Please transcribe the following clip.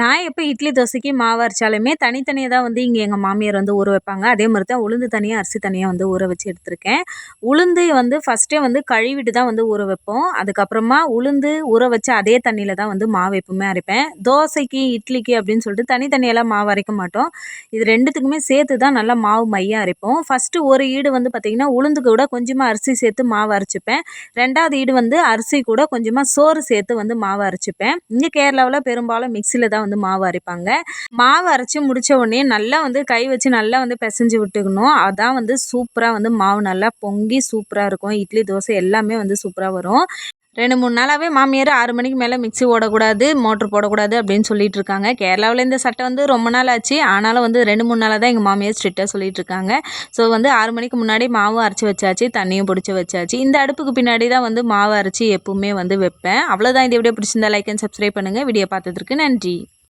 நான் எப்போ இட்லி தோசைக்கு மாவு அரைச்சாலுமே தனித்தனியாக தான் வந்து இங்கே எங்கள் மாமியார் வந்து ஊற வைப்பாங்க. அதே மாதிரி தான் உளுந்து தனியாக அரிசி தனியாக வந்து ஊற வச்சு எடுத்திருக்கேன். உளுந்து வந்து ஃபஸ்ட்டே வந்து கழுவிட்டு தான் வந்து ஊற வைப்போம். அதுக்கப்புறமா உளுந்து ஊற வச்சு அதே தண்ணியில் தான் வந்து மாவு எப்பவுமே அரைப்பேன். தோசைக்கு இட்லிக்கு அப்படின்னு சொல்லிட்டு தனித்தனியெல்லாம் மாவு அரைக்க மாட்டோம். இது ரெண்டுத்துக்குமே சேர்த்து தான் நல்லா மாவு மையம் அரைப்போம். ஃபஸ்ட்டு ஒரு ஈடு வந்து பார்த்திங்கன்னா உளுந்து கூட கொஞ்சமாக அரிசி சேர்த்து மாவு அரைச்சிப்பேன். ரெண்டாவது ஈடு வந்து அரிசி கூட கொஞ்சமாக சோறு சேர்த்து வந்து மாவு அரைச்சிப்பேன். இங்கே கேரளாவில் பெரும்பாலும் மிக்சியில் தான் வந்து மாவு அரைப்பாங்க. மாவு அரைச்சி முடித்த உடனே நல்லா வந்து கை வச்சு நல்லா வந்து பிசைஞ்சு விட்டுக்கணும். அதான் வந்து சூப்பராக வந்து மாவு நல்லா பொங்கி சூப்பராக இருக்கும். இட்லி தோசை எல்லாமே வந்து சூப்பராக வரும். ரெண்டு மூணு நாளாகவே மாமியார் ஆறு மணிக்கு மேலே மிக்ஸி ஓடக்கூடாது மோட்ரு போடக்கூடாது அப்படின்னு சொல்லிட்டு இருக்காங்க. கேரளாவில் இந்த சட்டை வந்து ரொம்ப நாள் ஆச்சு. ஆனாலும் வந்து ரெண்டு மூணு நாளாக தான் எங்கள் மாமியார் ஸ்ட்ரிக்டாக சொல்லிட்டு இருக்காங்க. ஸோ வந்து ஆறு மணிக்கு முன்னாடி மாவு அரைச்சி வச்சாச்சு தண்ணியும் பிடிச்சி வச்சாச்சு. இந்த அடுப்புக்கு பின்னாடி தான் வந்து மாவு அரைச்சி எப்பவுமே வந்து வைப்பேன். அவ்வளோதான் இந்த வீடியோ பிடிச்சிருந்தா லைக் அண்ட் சப்ஸ்கிரைப் பண்ணுங்கள் வீடியோ பார்த்ததுக்கு நன்றி.